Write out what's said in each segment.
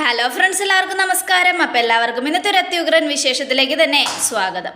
Hello friends എല്ലാവർക്കും നമസ്കാരം. അപ്പം എല്ലാവർക്കും ഇന്നത്തെ ഒരു അത്യുഗ്രൻ വിശേഷത്തിലേക്ക് തന്നെ സ്വാഗതം.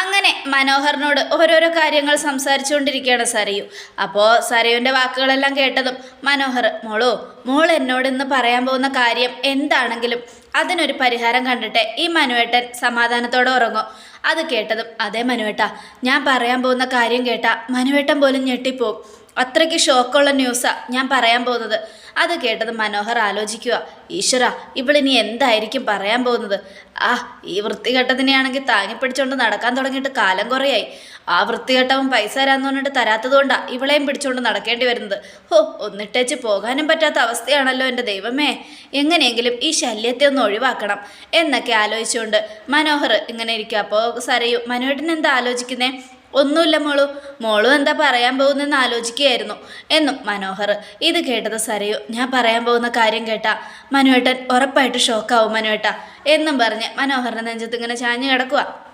അങ്ങനെ മനോഹറിനോട് ഓരോരോ കാര്യങ്ങൾ സംസാരിച്ചുകൊണ്ടിരിക്കുകയാണ് സരയു. അപ്പോൾ സരയുവിന്റെ വാക്കുകളെല്ലാം കേട്ടതും മനോഹർ മോളോ മോൾ എന്നോട് ഇന്ന് പറയാൻ പോകുന്ന കാര്യം എന്താണെങ്കിലും അതിനൊരു പരിഹാരം കണ്ടിട്ട് ഈ മനുവേട്ടൻ സമാധാനത്തോടെ ഉറങ്ങും. അത് കേട്ടതും അതേ മനുവേട്ട ഞാൻ പറയാൻ പോകുന്ന കാര്യം കേട്ട മനുവേട്ടൻ പോലും ഞെട്ടിപ്പോവും. അത്രയ്ക്ക് ഷോക്കുള്ള ന്യൂസാണ് ഞാൻ പറയാൻ പോകുന്നത്. അത് കേട്ടത് മനോഹർ ആലോചിക്കുക ഈശ്വര ഇവളിനി എന്തായിരിക്കും പറയാൻ പോകുന്നത്? ആ ഈ വൃത്തികെട്ടതിനെയാണെങ്കിൽ താങ്ങിപ്പിടിച്ചോണ്ട് നടക്കാൻ തുടങ്ങിയിട്ട് കാലം കുറയായി. ആ വൃത്തികെട്ടവും പൈസ തരാന്ന് പറഞ്ഞിട്ട് തരാത്തതുകൊണ്ടാണ് ഇവളെയും പിടിച്ചുകൊണ്ട് നടക്കേണ്ടി വരുന്നത്. ഹോ ഒന്നിട്ടേച്ച് പോകാനും പറ്റാത്ത അവസ്ഥയാണല്ലോ എന്റെ ദൈവമേ. എങ്ങനെയെങ്കിലും ഈ ശല്യത്തെ ഒന്ന് ഒഴിവാക്കണം. എന്നൊക്കെ ആലോചിച്ചുകൊണ്ട് മനോഹർ ഇങ്ങനെ ഇരിക്കുക. അപ്പോൾ സരയു മനുവേട്ടൻ എന്താ ആലോചിക്കുന്നേ? ഒന്നുമില്ല മോളു. മോളും എന്താ പറയാൻ പോകുന്നെന്ന് ആലോചിക്കുകയായിരുന്നു. എന്നും മനോഹർ ഇത് കേട്ടത് സരയു ഞാൻ പറയാൻ പോകുന്ന കാര്യം കേട്ടാ. മനുവേട്ടൻ ഉറപ്പായിട്ട് ഷോക്കാവും മനുവേട്ട എന്നും പറഞ്ഞ് മനോഹറിന്റെ നെഞ്ചത്ത് ഇങ്ങനെ ചാഞ്ഞു കിടക്കുക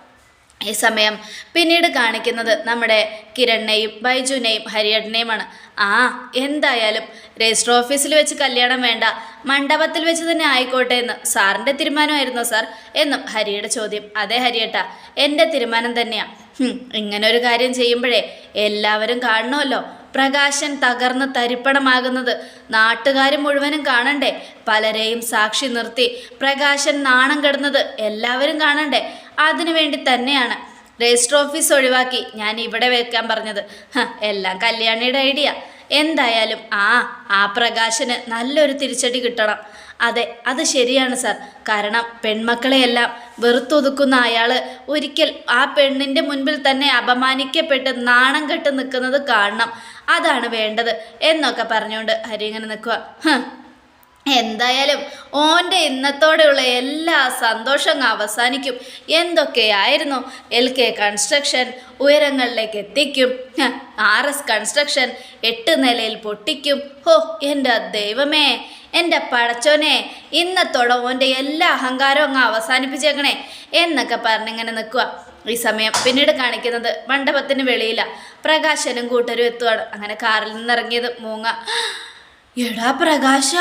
ഈ സമയം പിന്നീട് കാണിക്കുന്നത് നമ്മുടെ കിരണിനെയും ബൈജുവിനെയും ഹരിയേട്ടനെയുമാണ്. ആ എന്തായാലും രജിസ്റ്റർ ഓഫീസിൽ വെച്ച് കല്യാണം വേണ്ട മണ്ഡപത്തിൽ വെച്ച് തന്നെ ആയിക്കോട്ടെ എന്ന് സാറിന്റെ തീരുമാനമായിരുന്നു സാർ? എന്നും ഹരിയുടെ ചോദ്യം. അതെ ഹരിയേട്ട എന്റെ തീരുമാനം തന്നെയാണ് ഇങ്ങനെ ഒരു കാര്യം ചെയ്യുമ്പോഴേ എല്ലാവരും കാണണമല്ലോ. പ്രകാശൻ തകർന്ന് തരിപ്പണമാകുന്നത് നാട്ടുകാർ മുഴുവനും കാണണ്ടേ? പലരെയും സാക്ഷി നിർത്തി പ്രകാശൻ നാണം കെടുന്നത് എല്ലാവരും കാണണ്ടേ? അതിനു വേണ്ടി തന്നെയാണ്. രജിസ്റ്റർ ഓഫീസ് ഒഴിവാക്കി ഞാൻ ഇവിടെ വെക്കാൻ പറഞ്ഞത്. എല്ലാം കല്യാണിയുടെ ഐഡിയ. എന്തായാലും ആ ആ പ്രകാശന് നല്ലൊരു തിരിച്ചടി കിട്ടണം. അതെ അത് ശരിയാണ് സാർ. കാരണം പെൺമക്കളെയെല്ലാം വെറുത്തൊതുക്കുന്ന അയാൾ ഒരിക്കൽ ആ പെണ്ണിന്റെ മുൻപിൽ തന്നെ അപമാനിക്കപ്പെട്ട് നാണം കെട്ട് നിൽക്കുന്നത് കാണണം. അതാണ് വേണ്ടത് എന്നൊക്കെ പറഞ്ഞുകൊണ്ട് ഹരി ഇങ്ങനെ നിൽക്കുക എന്തായാലും ഓന്റെ ഇന്നത്തോടെയുള്ള എല്ലാ സന്തോഷം അവസാനിക്കും. എന്തൊക്കെയായിരുന്നു? എൽ കെ കൺസ്ട്രക്ഷൻ ഉയരങ്ങളിലേക്ക് എത്തിക്കും. ആർ എസ് കൺസ്ട്രക്ഷൻ എട്ട് നിലയിൽ പൊട്ടിക്കും. ഹോ എന്റെ ദൈവമേ എന്റെ പടച്ചോനെ ഇന്നത്തോടെ ഓന്റെ എല്ലാ അഹങ്കാരവും അങ്ങ് അവസാനിപ്പിച്ചേക്കണേ എന്നൊക്കെ പറഞ്ഞിങ്ങനെ നിൽക്കുക ഈ സമയം പിന്നീട് കാണിക്കുന്നത് മണ്ഡപത്തിന് വെളിയില. പ്രകാശനും കൂട്ടരും എത്തുവാണ്. അങ്ങനെ കാറിൽ നിന്നിറങ്ങിയത് മൂങ്ങ. എടാ പ്രകാശ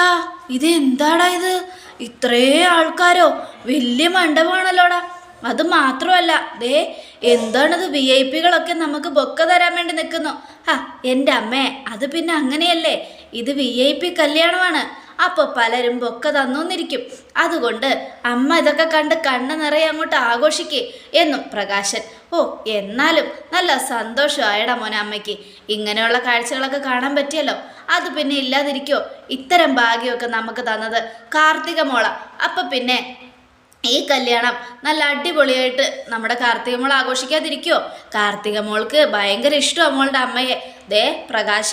ഇത് എന്താടാ ഇത്? ഇത്രേ ആൾക്കാരോ? വലിയ മണ്ഡപമാണല്ലോടാ. അത് മാത്രമല്ല ദേ എന്താണത് വി ഐ പികളൊക്കെ നമുക്ക് ബൊക്ക തരാൻ വേണ്ടി നിൽക്കുന്നു ആ എന്റെ അമ്മേ അത് പിന്നെ അങ്ങനെയല്ലേ? ഇത് വി ഐ പി കല്യാണമാണ്. അപ്പോൾ പലരും ബൊക്ക തന്നോന്നിരിക്കും. അതുകൊണ്ട് അമ്മ ഇതൊക്കെ കണ്ട് കണ്ണ് നിറയെ അങ്ങോട്ട് ആഘോഷിക്കേ എന്നും പ്രകാശൻ. ഓ എന്നാലും നല്ല സന്തോഷമായടാ മോനെ അമ്മയ്ക്ക്. ഇങ്ങനെയുള്ള കാഴ്ചകളൊക്കെ കാണാൻ പറ്റിയല്ലോ. അത് പിന്നെ ഇല്ലാതിരിക്കോ? ഇത്തരം ഭാഗ്യമൊക്കെ നമുക്ക് തന്നത് കാർത്തിക മോള. അപ്പം പിന്നെ ഈ കല്യാണം നല്ല അടിപൊളിയായിട്ട് നമ്മുടെ കാർത്തിക മോൾ ആഘോഷിക്കാതിരിക്കുമോ കാർത്തിക മോൾക്ക് ഭയങ്കര ഇഷ്ടമാണ് മോളുടെ അമ്മയെ. ദേ പ്രകാശ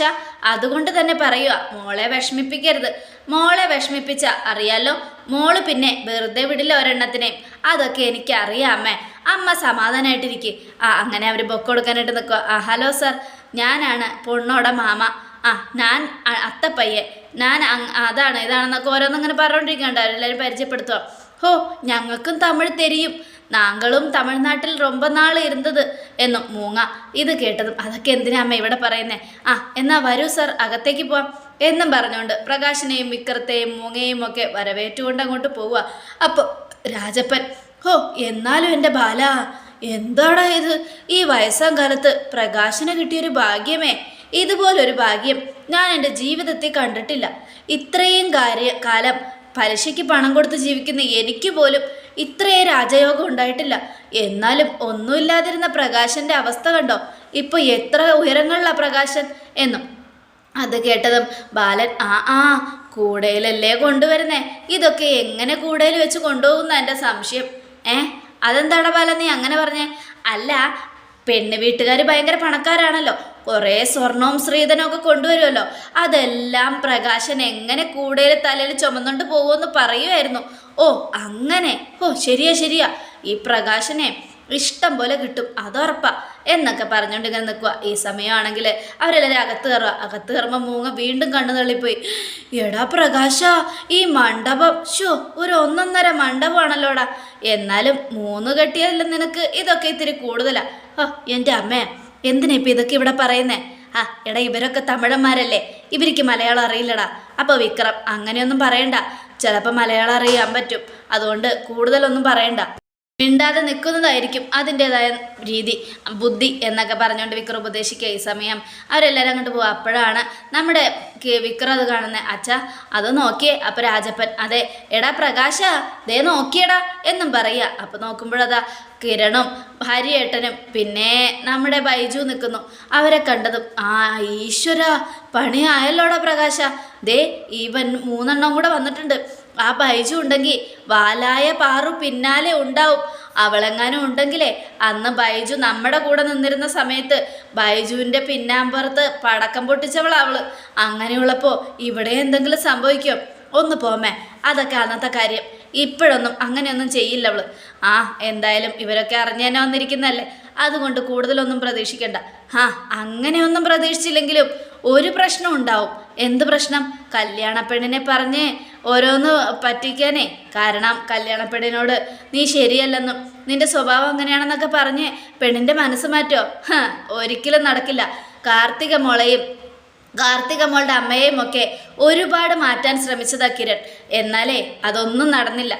അതുകൊണ്ട് തന്നെ പറയുക മോളെ വിഷമിപ്പിക്കരുത്. മോളെ വിഷമിപ്പിച്ച അറിയാലോ മോൾ പിന്നെ വെറുതെ വിടില്ല ഒരെണ്ണത്തിനെയും. അതൊക്കെ എനിക്ക് അറിയാം അമ്മേ. അമ്മ സമാധാനമായിട്ടിരിക്കും ആ അങ്ങനെ അവർ ബൊക്കെ കൊടുക്കാനായിട്ട് നിൽക്കുക ആ ഹലോ സർ ഞാനാണ് പൊണ്ണോടെ മാമ. ആ ഞാൻ അത്തപ്പയ്യെ ഞാൻ അതാണ് ഇതാണെന്നൊക്കെ ഓരോന്നങ്ങനെ പറഞ്ഞുകൊണ്ടിരിക്കണ്ട എല്ലാവരും പരിചയപ്പെടുത്തുക ഹോ ഞങ്ങൾക്കും തമിഴ് തെരിയും നാങ്കളും തമിഴ്നാട്ടിൽ ரொம்ப നാൾ ഇരുന്നത് എന്നും മൂങ്ങ ഇത് കേട്ടതും അതൊക്കെ എന്തിനാ അമ്മ ഇവിടെ പറയുന്നേ ആ എന്നാ വരൂ സർ അകത്തേക്ക് പോവാം എന്നും പറഞ്ഞുകൊണ്ട് പ്രകാശിനെയും വിക്രത്തെയും മൂങ്ങയും ഒക്കെ വരവേറ്റുകൊണ്ട് അങ്ങോട്ട് പോവുക അപ്പോൾ രാജപ്പൻ ഹോ എന്നാലും എൻ്റെ ബാല എന്താടാ ഇത് ഈ വയസ്സാം കാലത്ത് പ്രകാശന് കിട്ടിയൊരു ഭാഗ്യമേ ഇതുപോലൊരു ഭാഗ്യം ഞാൻ എൻ്റെ ജീവിതത്തിൽ കണ്ടിട്ടില്ല ഇത്രയും കാര്യ കാലം പലിശയ്ക്ക് പണം കൊടുത്ത് ജീവിക്കുന്ന എനിക്ക് പോലും ഇത്രയേ രാജയോഗം ഉണ്ടായിട്ടില്ല. എന്നാലും ഒന്നുമില്ലാതിരുന്ന പ്രകാശന്റെ അവസ്ഥ കണ്ടോ? ഇപ്പോൾ എത്ര ഉയരങ്ങളിലാ പ്രകാശൻ എന്നും. അത് കേട്ടതും ബാലൻ ആ ആ കൂടയിലല്ലേ കൊണ്ടുവരുന്നേ? ഇതൊക്കെ എങ്ങനെ കൂടയിൽ വെച്ച് കൊണ്ടുപോകുന്ന എന്റെ സംശയം. ഏ? അതെന്താടാ ബാലൻ നീ അങ്ങനെ പറഞ്ഞേ? അല്ല പെണ്ണ് വീട്ടുകാർ ഭയങ്കര പണക്കാരാണല്ലോ. കുറേ സ്വർണവും ശ്രീധനവും ഒക്കെ കൊണ്ടുവരുമല്ലോ. അതെല്ലാം പ്രകാശൻ എങ്ങനെ കൂടയിൽ തലയിൽ ചുമന്നുകൊണ്ട് പോകുമെന്ന് പറയുമായിരുന്നു. ഓ അങ്ങനെ. ഓ ശരിയാ ശരിയാ. ഈ പ്രകാശനെ ഇഷ്ടം പോലെ കിട്ടും അതുറപ്പാ എന്നൊക്കെ പറഞ്ഞുകൊണ്ട് ഇങ്ങനെ നിൽക്കുക ഈ സമയമാണെങ്കിൽ അവരെല്ലാവരും അകത്ത് കയറുക അകത്ത് കയറുമ്പോൾ മൂങ്ങ വീണ്ടും കണ്ണു തള്ളിപ്പോയി. എടാ പ്രകാശ ഈ മണ്ഡപം ഷോ ഒരു ഒന്നൊന്നര മണ്ഡപമാണല്ലോടാ. എന്നാലും മൂന്ന് കെട്ടിയല്ല നിനക്ക് ഇതൊക്കെ ഇത്തിരി കൂടുതലാ. ഓ എന്റെ അമ്മേ. എന്തിനാ ഇപ്പം ഇതൊക്കെ ഇവിടെ പറയുന്നേ? ആ എടാ ഇവരൊക്കെ തമിഴന്മാരല്ലേ? ഇവർക്ക് മലയാളം അറിയില്ലടാ. അപ്പോൾ വിക്രം അങ്ങനെയൊന്നും പറയണ്ട. ചിലപ്പോൾ മലയാളം അറിയാൻ പറ്റും. അതുകൊണ്ട് കൂടുതലൊന്നും പറയണ്ട. മിണ്ടാതെ നിൽക്കുന്നതായിരിക്കും അതിന്റെതായ രീതി. ബുദ്ധി എന്നൊക്കെ പറഞ്ഞുകൊണ്ട് വിക്ര ഉപദേശിക്കുക ഈ സമയം. അവരെല്ലാവരും അങ്ങോട്ട് പോകും അപ്പോഴാണ് നമ്മുടെ വിക്ര വിക്രം അത് കാണുന്ന. അച്ഛ അത് നോക്കിയേ. അപ്പോൾ രാജപ്പൻ അതെ. എടാ പ്രകാശ ദേ നോക്കിയടാ എന്നും പറയുക. അപ്പോൾ നോക്കുമ്പോഴതാ കിരണും ഹരിയേട്ടനും പിന്നെ നമ്മുടെ ബൈജു നിൽക്കുന്നു. അവരെ കണ്ടതും ആ ഈശ്വര പണിയായല്ലോടാ പ്രകാശ. ദേ ഇവൻ മൂന്നെണ്ണം കൂടെ വന്നിട്ടുണ്ട്. ആ ബൈജു ഉണ്ടെങ്കിൽ വാലായ പാറു പിന്നാലെ ഉണ്ടാവും. അവളെങ്ങാനും ഉണ്ടെങ്കിലേ അന്ന് ബൈജു നമ്മുടെ കൂടെ നിന്നിരുന്ന സമയത്ത് ബൈജുവിന്റെ പിന്നാമ്പുറത്ത് പടക്കം പൊട്ടിച്ചവളവൾ അങ്ങനെയുള്ളപ്പോൾ ഇവിടെ എന്തെങ്കിലും സംഭവിക്കും? ഒന്ന് പോമേ അതൊക്കെ അന്നത്തെ കാര്യം. ഇപ്പോഴൊന്നും അങ്ങനെയൊന്നും ചെയ്യില്ല അവൾ. ആ എന്തായാലും ഇവരൊക്കെ അറിഞ്ഞു വന്നിരിക്കുന്നതല്ലേ? അതുകൊണ്ട് കൂടുതലൊന്നും പ്രതീക്ഷിക്കണ്ട. ആ അങ്ങനെയൊന്നും പ്രതീക്ഷിച്ചില്ലെങ്കിലും ഒരു പ്രശ്നം ഉണ്ടാവും. എന്ത് പ്രശ്നം? കല്യാണപ്പെണ്ണിനെ പറഞ്ഞ് ഓരോന്ന് പറ്റിക്കാനേ. കാരണം കല്യാണപ്പെണ്ണിനോട് നീ ശരിയല്ലെന്നും നിന്റെ സ്വഭാവം അങ്ങനെയാണെന്നൊക്കെ പറഞ്ഞ് പെണ്ണിന്റെ മനസ്സ് മാറ്റോ ഒരിക്കലും നടക്കില്ല. കാർത്തിക മോളെയും കാർത്തിക മോളുടെ അമ്മയെയും ഒക്കെ ഒരുപാട് മാറ്റാൻ ശ്രമിച്ചതാ കിരൺ. എന്നാലേ അതൊന്നും നടന്നില്ല.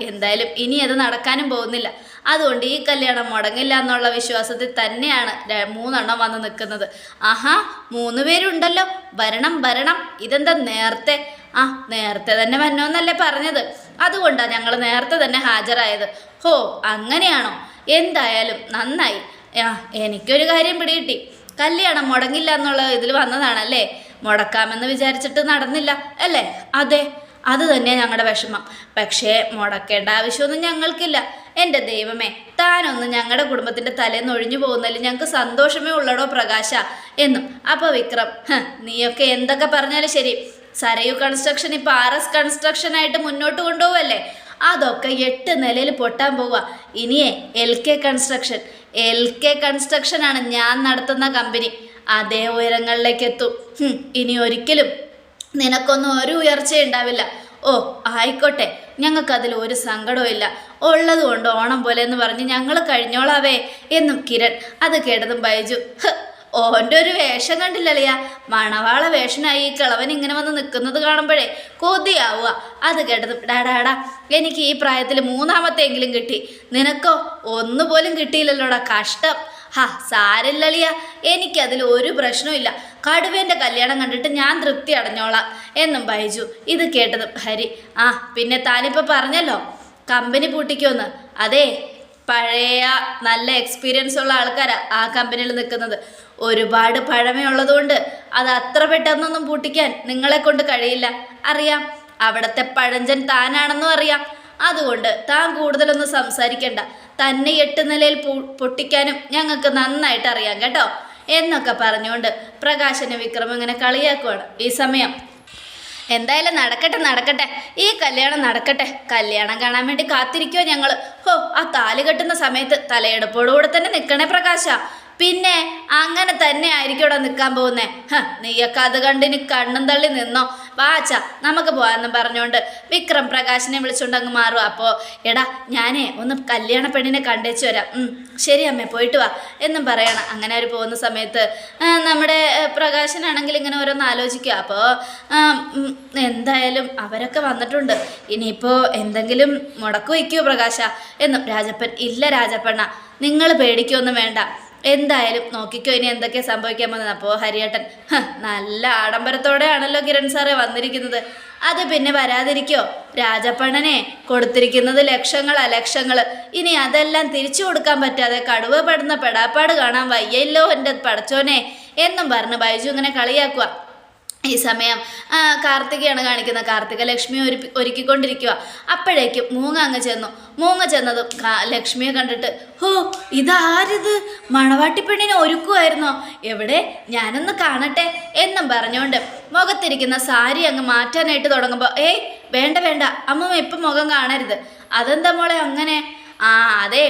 എന്തായാലും ഇനി അത് നടക്കാനും പോകുന്നില്ല. അതുകൊണ്ട് ഈ കല്യാണം മുടങ്ങില്ല എന്നുള്ള വിശ്വാസത്തിൽ തന്നെയാണ് മൂന്നെണ്ണം വന്ന് നിൽക്കുന്നത്. ആഹാ മൂന്ന് പേരുണ്ടല്ലോ. വരണം വരണം. ഇതെന്താ നേരത്തെ ആ നേരത്തെ തന്നെ വന്നോന്നല്ലേ പറഞ്ഞത്. അതുകൊണ്ടാണ് ഞങ്ങൾ നേരത്തെ തന്നെ ഹാജരായത്. ഹോ അങ്ങനെയാണോ? എന്തായാലും നന്നായി. ആ എനിക്കൊരു കാര്യം പിടികിട്ടി. കല്യാണം മുടങ്ങില്ല എന്നുള്ള ഇതിൽ വന്നതാണല്ലേ? മുടക്കാമെന്ന് വിചാരിച്ചിട്ട് നടന്നില്ല അല്ലേ? അതെ അത് തന്നെയാണ് ഞങ്ങളുടെ വിഷമം. പക്ഷേ മുടക്കേണ്ട ആവശ്യമൊന്നും ഞങ്ങൾക്കില്ല. എന്റെ ദൈവമേ താനൊന്ന് ഞങ്ങളുടെ കുടുംബത്തിന്റെ തലേന്ന് ഒഴിഞ്ഞു പോകുന്നതിൽ ഞങ്ങൾക്ക് സന്തോഷമേ ഉള്ളടോ പ്രകാശ? എന്നും. അപ്പോൾ വിക്രം നീയൊക്കെ എന്തൊക്കെ പറഞ്ഞാലും ശരി. സരയു കൺസ്ട്രക്ഷൻ ഇപ്പോൾ ആർ എസ് കൺസ്ട്രക്ഷൻ ആയിട്ട് മുന്നോട്ട് കൊണ്ടുപോവല്ലേ? അതൊക്കെ എട്ട് നിലയിൽ പൊട്ടാൻ പോവുക ഇനിയേ L K construction L K construction ആണ് ഞാൻ നടത്തുന്ന കമ്പനി അതേ ഉയരങ്ങളിലേക്ക് എത്തും. ഇനി ഒരിക്കലും നിനക്കൊന്നും ഒരു ഉയർച്ച ഉണ്ടാവില്ല. ഓ ആയിക്കോട്ടെ. ഞങ്ങൾക്കതിൽ ഒരു സങ്കടവും ഇല്ല. ഉള്ളത് കൊണ്ട് ഓണം പോലെ എന്ന് പറഞ്ഞ് ഞങ്ങൾ കഴിഞ്ഞോളാവേ. എന്നും കിരൺ അത് കേട്ടതും ബൈജു. "ഹ്, ഓന്റെ ഒരു വേഷം കണ്ടില്ലളിയ മണവാള വേഷനായി ഈ കിളവൻ ഇങ്ങനെ വന്ന് നിൽക്കുന്നത് കാണുമ്പോഴേ കൊതിയാവുക. അത് കേട്ടത് ഡാടാടാ എനിക്ക് ഈ പ്രായത്തിൽ മൂന്നാമത്തെങ്കിലും കിട്ടി. നിനക്കോ? ഒന്നുപോലും കിട്ടിയില്ലല്ലോടാ കഷ്ടം. ഹാ സാരില്ലളിയ എനിക്കതിൽ ഒരു പ്രശ്നവുമില്ല കടുവേന്റെ കല്യാണം കണ്ടിട്ട് ഞാൻ തൃപ്തി അടഞ്ഞോളാം എന്നും ബൈജു ഇത് കേട്ടത് ഹരി. ആ പിന്നെ താനിപ്പോൾ പറഞ്ഞല്ലോ. കമ്പനി പൂട്ടിക്കുമെന്ന് അതെ പഴയ നല്ല എക്സ്പീരിയൻസ് ഉള്ള ആൾക്കാരാണ് ആ കമ്പനിയിൽ നിൽക്കുന്നത്. ഒരുപാട് പഴമയുള്ളതുകൊണ്ട് അത് അത്ര പെട്ടെന്നൊന്നും പൂട്ടിക്കാൻ നിങ്ങളെ കൊണ്ട് കഴിയില്ല. അറിയാം അവിടത്തെ പഴഞ്ചൻ താനാണെന്നും അറിയാം. അതുകൊണ്ട് താൻ കൂടുതലൊന്നും സംസാരിക്കണ്ട. തന്നെ എട്ട് നിലയിൽ പൊട്ടിക്കാനും ഞങ്ങൾക്ക് നന്നായിട്ട് അറിയാം കേട്ടോ. എന്നൊക്കെ പറഞ്ഞുകൊണ്ട് പ്രകാശന് വിക്രം ഇങ്ങനെ കളിയാക്കുവാണ് ഈ സമയം. എന്തായാലും നടക്കട്ടെ നടക്കട്ടെ. ഈ കല്യാണം നടക്കട്ടെ. കല്യാണം കാണാൻ വേണ്ടി കാത്തിരിക്കുമോ ഞങ്ങൾ ഹോ ആ താൽ കെട്ടുന്ന സമയത്ത് തലയെടുപ്പോടുകൂടെ തന്നെ നിൽക്കണേ പ്രകാശ. പിന്നെ അങ്ങനെ തന്നെ ആയിരിക്കും ഇവിടെ നിൽക്കാൻ പോകുന്നേ. നീയൊക്കെ അത് കണ്ടിന് കണ്ണും തള്ളി നിന്നോ. വാച്ച നമുക്ക് പോകാമെന്നും പറഞ്ഞുകൊണ്ട് വിക്രം പ്രകാശിനെ വിളിച്ചുകൊണ്ട് അങ്ങ് മാറും അപ്പോൾ എടാ ഞാനേ ഒന്ന് കല്യാണ പെണ്ണിനെ കണ്ടേച്ചു വരാം. ശരി അമ്മേ പോയിട്ട് വാ. എന്നും പറയണം. അങ്ങനെ അവർ പോകുന്ന സമയത്ത് നമ്മുടെ പ്രകാശനാണെങ്കിൽ ഇങ്ങനെ ഓരോന്ന് ആലോചിക്കുക അപ്പോൾ എന്തായാലും അവരൊക്കെ വന്നിട്ടുണ്ട്. ഇനിയിപ്പോൾ എന്തെങ്കിലും മുടക്കു വയ്ക്കുമോ പ്രകാശ? എന്നും രാജപ്പൻ ഇല്ല രാജപ്പണ്ണ നിങ്ങൾ പേടിക്കൊന്നും വേണ്ട. എന്തായാലും നോക്കിക്കോ ഇനി എന്തൊക്കെ സംഭവിക്കാൻ പോകുന്നത് അപ്പോൾ ഹരിയേട്ടൻ "ഹ്, നല്ല ആഡംബരത്തോടെയാണല്ലോ കിരൺ സാറേ വന്നിരിക്കുന്നത്. അത് പിന്നെ വരാതിരിക്കോ? രാജപ്പണനെ കൊടുത്തിരിക്കുന്നത് ലക്ഷങ്ങളാ ലക്ഷങ്ങൾ ഇനി അതെല്ലാം തിരിച്ചു കൊടുക്കാൻ പറ്റാതെ കടുവ പെടുന്ന പെടാപ്പാട് കാണാൻ വയ്യല്ലോ എന്റെ പടച്ചോനെ. എന്നും പറഞ്ഞ് ബൈജു ഇങ്ങനെ കളിയാക്കുക ഈ സമയം കാർത്തികയാണ് കാണിക്കുന്നത് കാർത്തിക ലക്ഷ്മി ഒരു ഒരുക്കിക്കൊണ്ടിരിക്കുക അപ്പോഴേക്കും മൂങ്ങ അങ്ങ് ചെന്നു. മൂങ്ങ ചെന്നതും ലക്ഷ്മിയെ കണ്ടിട്ട് ഹോ ഇതാരിത്? മണവാട്ടിപ്പെണ്ണിനെ ഒരുക്കുമായിരുന്നോ എവിടെ? ഞാനൊന്ന് കാണട്ടെ എന്നും പറഞ്ഞുകൊണ്ട് മുഖത്തിരിക്കുന്ന സാരി അങ്ങ് മാറ്റാനായിട്ട് തുടങ്ങുമ്പോൾ ഏയ് വേണ്ട വേണ്ട അമ്മ ഇപ്പം മുഖം കാണരുത്. അതെന്താ മോളെ അങ്ങനെ? ആ അതെ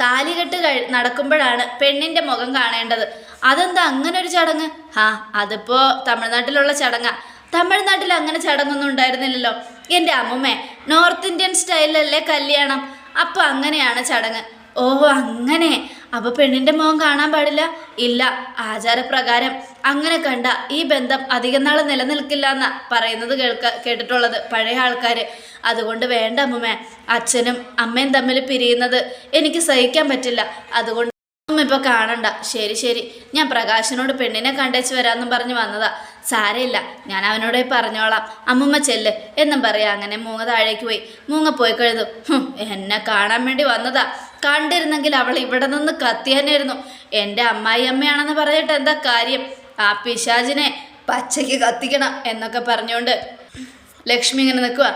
താലികെട്ട് കഴി നടക്കുമ്പോഴാണ് പെണ്ണിന്റെ മുഖം കാണേണ്ടത്. അതെന്താ അങ്ങനെ ഒരു ചടങ്ങ്? ആ അതിപ്പോൾ തമിഴ്നാട്ടിലുള്ള ചടങ്ങാ. തമിഴ്നാട്ടിൽ അങ്ങനെ ചടങ്ങൊന്നും ഉണ്ടായിരുന്നില്ലല്ലോ. എന്റെ അമ്മുമ്മേ നോർത്ത് ഇന്ത്യൻ സ്റ്റൈലല്ലേ കല്യാണം? അപ്പോൾ അങ്ങനെയാണ് ചടങ്ങ്. ഓ അങ്ങനെ. അപ്പൊ പെണ്ണിന്റെ മുഖം കാണാൻ പാടില്ല? ഇല്ല ആചാരപ്രകാരം. അങ്ങനെ കണ്ട ഈ ബന്ധം അധികം നാൾ നിലനിൽക്കില്ല എന്നാ പറയുന്നത് കേൾക്ക കേട്ടിട്ടുള്ളത് പഴയ ആൾക്കാർ അതുകൊണ്ട് വേണ്ട അമ്മുമ്മേ അച്ഛനും അമ്മയും തമ്മിൽ പിരിയുന്നത് എനിക്ക് സഹിക്കാൻ പറ്റില്ല. അതുകൊണ്ട് അമ്മ ഇപ്പൊ കാണണ്ട. ശരി ശരി. ഞാൻ പ്രകാശനോട് പെണ്ണിനെ കണ്ടേച്ച് വരാമെന്നും പറഞ്ഞ് വന്നതാ. സാരയില്ല ഞാൻ അവനോട് പറഞ്ഞോളാം. അമ്മുമ്മ ചെല്ല്. എന്നും പറയാം. അങ്ങനെ മൂങ്ങ താഴേക്ക് പോയി. മൂങ്ങ പോയി കഴുതു. എന്നെ കാണാൻ വേണ്ടി വന്നതാ. കണ്ടിരുന്നെങ്കിൽ അവൾ ഇവിടെ നിന്ന് കത്തിയാനായിരുന്നു എന്റെ അമ്മായി അമ്മയാണെന്ന് പറഞ്ഞിട്ട് എന്താ കാര്യം? ആ പിശാജിനെ പച്ചയ്ക്ക് കത്തിക്കണം എന്നൊക്കെ പറഞ്ഞുകൊണ്ട് ലക്ഷ്മി ഇങ്ങനെ നിൽക്കുക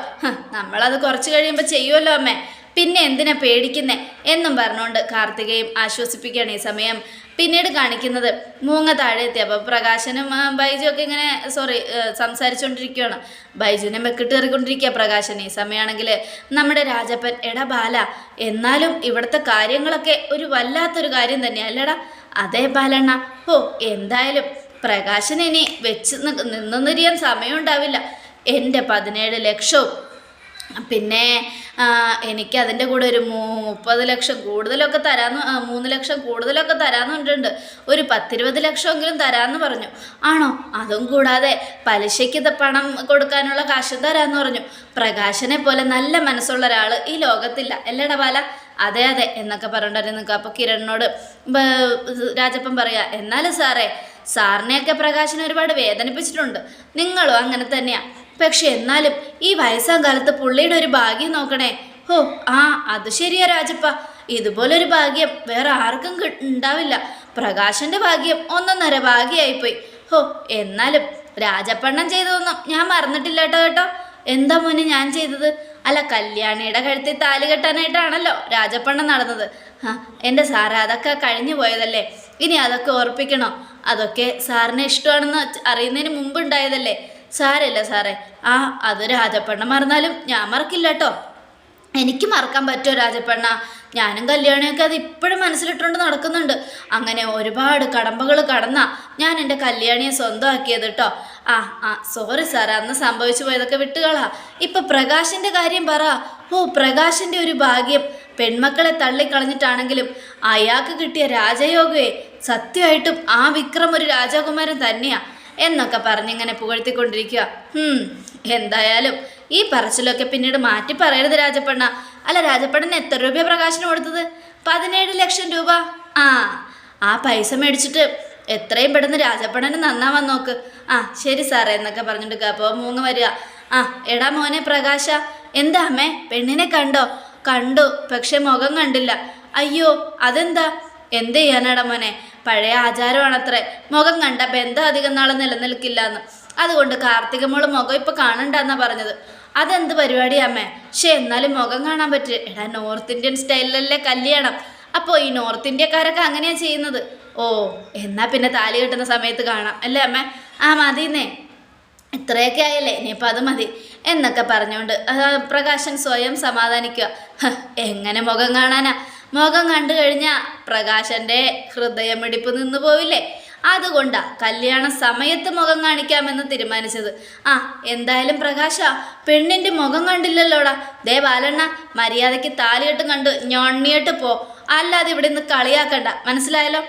നമ്മളത് കുറച്ച് കഴിയുമ്പോൾ ചെയ്യുമല്ലോ അമ്മേ. പിന്നെ എന്തിനാ പേടിക്കുന്നേ എന്നും പറഞ്ഞുകൊണ്ട് കാർത്തികയും ആശ്വസിപ്പിക്കുകയാണ് ഈ സമയം. പിന്നീട് കാണിക്കുന്നത് മൂങ്ങ താഴെ എത്തി അപ്പോൾ പ്രകാശനും ബൈജുവൊക്കെ ഇങ്ങനെ സോറി സംസാരിച്ചുകൊണ്ടിരിക്കുകയാണ് ബൈജുവിനെ മെക്കിട്ട് കയറിക്കൊണ്ടിരിക്കുക പ്രകാശൻ. ഈ സമയമാണെങ്കിൽ നമ്മുടെ രാജപ്പൻ എടാ ബാല എന്നാലും ഇവിടുത്തെ കാര്യങ്ങളൊക്കെ ഒരു വല്ലാത്തൊരു കാര്യം തന്നെയാണ് അല്ലേടാ? അതേ ബാലണ്ണ ഓ എന്തായാലും പ്രകാശൻ ഇനി വെച്ച് നിന്നൊന്നിരിയാൻ സമയം ഉണ്ടാവില്ല എന്റെ പതിനേഴ് ലക്ഷവും. പിന്നെ എനിക്ക് അതിന്റെ കൂടെ ഒരു മുപ്പത് ലക്ഷം കൂടുതലൊക്കെ തരാമെന്ന് മൂന്ന് ലക്ഷം കൂടുതലൊക്കെ തരാന്നുണ്ട് ഒരു പത്തിരുപത് ലക്ഷമെങ്കിലും തരാമെന്ന് പറഞ്ഞു. ആണോ? അതും കൂടാതെ പലിശയ്ക്ക് പണം കൊടുക്കാനുള്ള കാശും തരാമെന്ന് പറഞ്ഞു. പ്രകാശനെ പോലെ നല്ല മനസ്സുള്ള ഒരാൾ ഈ ലോകത്തില്ല. അല്ലേടാ ബാല? അതെ അതെ എന്നൊക്കെ പറഞ്ഞിട്ടുണ്ടായിരുന്നു നിങ്ങൾക്ക്. അപ്പോൾ കിരണിനോട് രാജപ്പൻ പറയാ എന്നാലും സാറേ സാറിനെയൊക്കെ പ്രകാശൻ ഒരുപാട് വേദനിപ്പിച്ചിട്ടുണ്ട്. നിങ്ങളും അങ്ങനെ തന്നെയാ. പക്ഷെ എന്നാലും ഈ വയസ്സാം കാലത്ത് പുള്ളിയുടെ ഒരു ഭാഗ്യം നോക്കണേ. ഹോ ആ അത് ശരിയാ രാജപ്പ. ഇതുപോലൊരു ഭാഗ്യം വേറെ ആർക്കും ഉണ്ടാവില്ല. പ്രകാശന്റെ ഭാഗ്യം ഒന്നൊന്നര ഭാഗ്യമായിപ്പോയി ഹോ എന്നാലും രാജപ്പണ്ണം ചെയ്തതൊന്നും ഞാൻ മറന്നിട്ടില്ല കേട്ടോ കേട്ടോ. എന്താ മോനെ ഞാൻ ചെയ്തത്? അല്ല കല്യാണിയുടെ കഴുത്തിൽ താലി കെട്ടാനായിട്ടാണല്ലോ രാജപ്പണ്ണം നടന്നത്. ആ എന്റെ സാറ് അതൊക്കെ കഴിഞ്ഞു പോയതല്ലേ? ഇനി അതൊക്കെ ഓർപ്പിക്കണോ? അതൊക്കെ സാറിന് ഇഷ്ടമാണെന്ന് അറിയുന്നതിന് മുമ്പ് ഉണ്ടായതല്ലേ? സാരമില്ല സാറേ. ആ അത് രാജപ്പണ്ണ മറന്നാലും ഞാൻ മറക്കില്ല കേട്ടോ. എനിക്ക് മറക്കാൻ പറ്റുമോ രാജപ്പണ്ണ? ഞാനും കല്യാണിയൊക്കെ അത് ഇപ്പോഴും മനസ്സിലിട്ടുകൊണ്ട് നടക്കുന്നുണ്ട്. അങ്ങനെ ഒരുപാട് കടമ്പകൾ കടന്ന ഞാൻ എന്റെ കല്യാണിയെ സ്വന്തമാക്കിയത് കേട്ടോ. ആ ആ സോറി സാർ അന്ന് സംഭവിച്ചു പോയതൊക്കെ വിട്ടുകളാ. ഇപ്പം പ്രകാശിന്റെ കാര്യം പറ. ഓ പ്രകാശിന്റെ ഒരു ഭാഗ്യം. പെൺമക്കളെ തള്ളിക്കളഞ്ഞിട്ടാണെങ്കിലും അയാൾക്ക് കിട്ടിയ രാജയോഗയെ സത്യമായിട്ടും ആ വിക്രം ഒരു രാജകുമാരൻ തന്നെയാ. എന്നൊക്കെ പറഞ്ഞിങ്ങനെ പുകഴ്ത്തിക്കൊണ്ടിരിക്കുക എന്തായാലും ഈ പറച്ചിലൊക്കെ പിന്നീട് മാറ്റി പറയരുത് രാജപ്പണ്ണ. അല്ല രാജപ്പണ്ണന് എത്ര രൂപ പ്രകാശനം കൊടുത്തത്? പതിനേഴ് ലക്ഷം രൂപ. ആ ആ പൈസ മേടിച്ചിട്ട് എത്രയും പെട്ടെന്ന് രാജപ്പണ്ണന് നന്നാവാൻ നോക്ക്. ആ ശരി സാറേ എന്നൊക്കെ പറഞ്ഞിട്ട് അപ്പോൾ മൂങ്ങ വരിക. ആ എടാ മോനെ പ്രകാശ എന്താ അമ്മേ പെണ്ണിനെ കണ്ടോ? കണ്ടു പക്ഷെ മുഖം കണ്ടില്ല. അയ്യോ അതെന്താ? എന്ത് ചെയ്യാനാടാ മോനെ? പഴയ ആചാരമാണത്രേ. മുഖം കണ്ട ബന്ധം അധികം നാൾ നിലനിൽക്കില്ല എന്ന് അതുകൊണ്ട് കാർത്തിക മോൾ മുഖം ഇപ്പൊ കാണണ്ടെന്നാ പറഞ്ഞത്. അതെന്ത് പരിപാടിയാ അമ്മേ? പക്ഷെ എന്നാലും മുഖം കാണാൻ പറ്റില്ല. എടാ നോർത്ത് ഇന്ത്യൻ സ്റ്റൈലിലല്ലേ കല്യാണം. അപ്പോ ഈ നോർത്ത് ഇന്ത്യക്കാരൊക്കെ അങ്ങനെയാ ചെയ്യുന്നത്. ഓ എന്നാ പിന്നെ താലി കെട്ടുന്ന സമയത്ത് കാണാം. അല്ലേ അമ്മേ? ആ മതിന്നേ. ഇത്രയൊക്കെ ആയല്ലേ? ഇനിയിപ്പോൾ അത് മതി. എന്നൊക്കെ പറഞ്ഞുകൊണ്ട് പ്രകാശൻ സ്വയം സമാധാനിക്കുക എങ്ങനെ മുഖം കാണാനാ? മുഖം കണ്ടു കഴിഞ്ഞാൽ പ്രകാശന്റെ ഹൃദയമിടിപ്പ് നിന്ന് പോവില്ലേ? അതുകൊണ്ടാ കല്യാണ സമയത്ത് മുഖം കാണിക്കാമെന്ന് തീരുമാനിച്ചത്. ആ എന്തായാലും പ്രകാശ പെണ്ണിന്റെ മുഖം കണ്ടില്ലല്ലോടാ. ദേ ബാലണ്ണ മര്യാദയ്ക്ക് താലികെട്ടും കണ്ട് ഞൊണ്ണിയിട്ട് പോ. അല്ലാതെ ഇവിടെ നിന്ന് കളിയാക്കണ്ട. മനസ്സിലായല്ലോ?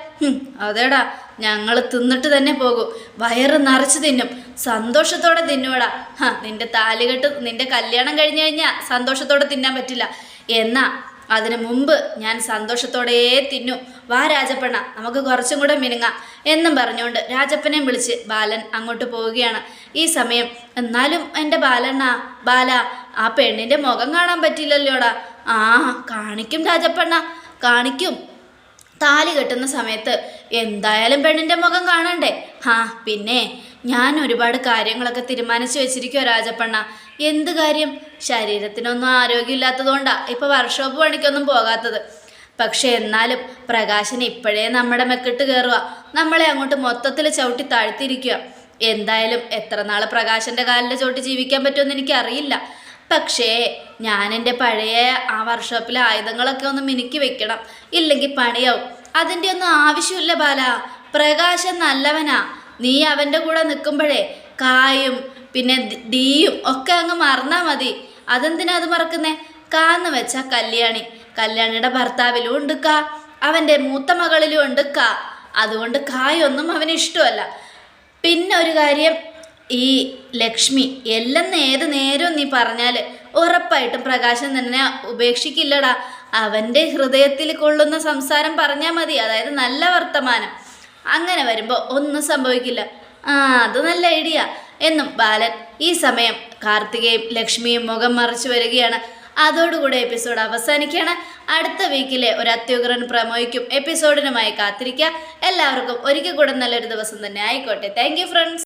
അതേടാ ഞങ്ങൾ തിന്നിട്ട് തന്നെ പോകും. വയറ് നിറച്ച് തിന്നും. സന്തോഷത്തോടെ തിന്നുവടാ. നിന്റെ താലികെട്ട് നിന്റെ കല്യാണം കഴിഞ്ഞു കഴിഞ്ഞാൽ സന്തോഷത്തോടെ തിന്നാൻ പറ്റില്ല. എന്നാ അതിനു മുമ്പ് ഞാൻ സന്തോഷത്തോടെ തിന്നു. വാ രാജപ്പണ്ണ നമുക്ക് കുറച്ചും കൂടെ മിനുങ്ങാം എന്നും പറഞ്ഞുകൊണ്ട് രാജപ്പനെ വിളിച്ച് ബാലൻ അങ്ങോട്ട് പോവുകയാണ്. ഈ സമയം എന്നാലും എന്റെ ബാലണ്ണ ബാല ആ പെണ്ണിന്റെ മുഖം കാണാൻ പറ്റില്ലല്ലോടാ. ആ കാണിക്കും രാജപ്പണ്ണ കാണിക്കും. താലി കെട്ടുന്ന സമയത്ത് എന്തായാലും പെണ്ണിന്റെ മുഖം കാണണ്ടേ? ആ പിന്നെ ഞാൻ ഒരുപാട് കാര്യങ്ങളൊക്കെ തീരുമാനിച്ചു വെച്ചിരിക്കുമോ രാജപ്പണ്ണ. എന്ത് കാര്യം? ശരീരത്തിനൊന്നും ആരോഗ്യമില്ലാത്തതുകൊണ്ടാണ് ഇപ്പം വർക്ക്ഷോപ്പ് പണിക്കൊന്നും പോകാത്തത്. പക്ഷെ എന്നാലും പ്രകാശന് ഇപ്പോഴേ നമ്മുടെ മെക്കിട്ട് കയറുക നമ്മളെ അങ്ങോട്ട് മൊത്തത്തിൽ ചവിട്ടി താഴ്ത്തിയിരിക്കുക എന്തായാലും എത്ര നാൾ പ്രകാശന്റെ കാലിൽ ചവിട്ടി ജീവിക്കാൻ പറ്റുമെന്ന് എനിക്കറിയില്ല. പക്ഷേ ഞാൻ എന്റെ പഴയ ആ വർക്ക്ഷോപ്പിലെ ആയുധങ്ങളൊക്കെ ഒന്ന് മിനുക്കി വെക്കണം. ഇല്ലെങ്കിൽ പണിയാവും. അതിന്റെ ഒന്നും ആവശ്യമില്ല ബാല. പ്രകാശൻ നല്ലവനാ. നീ അവന്റെ കൂടെ നിൽക്കുമ്പോഴേ കായും പിന്നെ ഡിയും ഒക്കെ അങ്ങ് മറന്നാൽ മതി. അതെന്തിനാ അത് മറക്കുന്നേ? കാന്ന് വെച്ചാൽ കല്യാണി. കല്യാണിയുടെ ഭർത്താവിലും ഉണ്ട് കാ. അവന്റെ മൂത്ത മകളിലും ഉണ്ട് കാ. അതുകൊണ്ട് കായൊന്നും അവന് ഇഷ്ടമല്ല. പിന്നെ ഒരു കാര്യം ഈ ലക്ഷ്മി എല്ലാം ഏത് നേരവും നീ പറഞ്ഞാൽ ഉറപ്പായിട്ടും പ്രകാശം തന്നെ ഉപേക്ഷിക്കില്ലടാ. അവന്റെ ഹൃദയത്തിൽ കൊള്ളുന്ന സംസാരം പറഞ്ഞാൽ മതി. അതായത് നല്ല വർത്തമാനം. അങ്ങനെ വരുമ്പോൾ ഒന്നും സംഭവിക്കില്ല. ആ അത് നല്ല ഐഡിയ. എന്നും ബാലൻ ഈ സമയം കാർത്തികയും ലക്ഷ്മിയും മുഖം മറിച്ചു വരികയാണ്. അതോടുകൂടെ എപ്പിസോഡ് അവസാനിക്കുകയാണ്. അടുത്ത വീക്കിലെ ഒരു അത്യുഗ്രൻ പ്രമോയ്ക്കും എപ്പിസോഡിനുമായി കാത്തിരിക്കുക. എല്ലാവർക്കും ഒരിക്കൽ കൂടെ നല്ലൊരു ദിവസം തന്നെ ആയിക്കോട്ടെ. Thank friends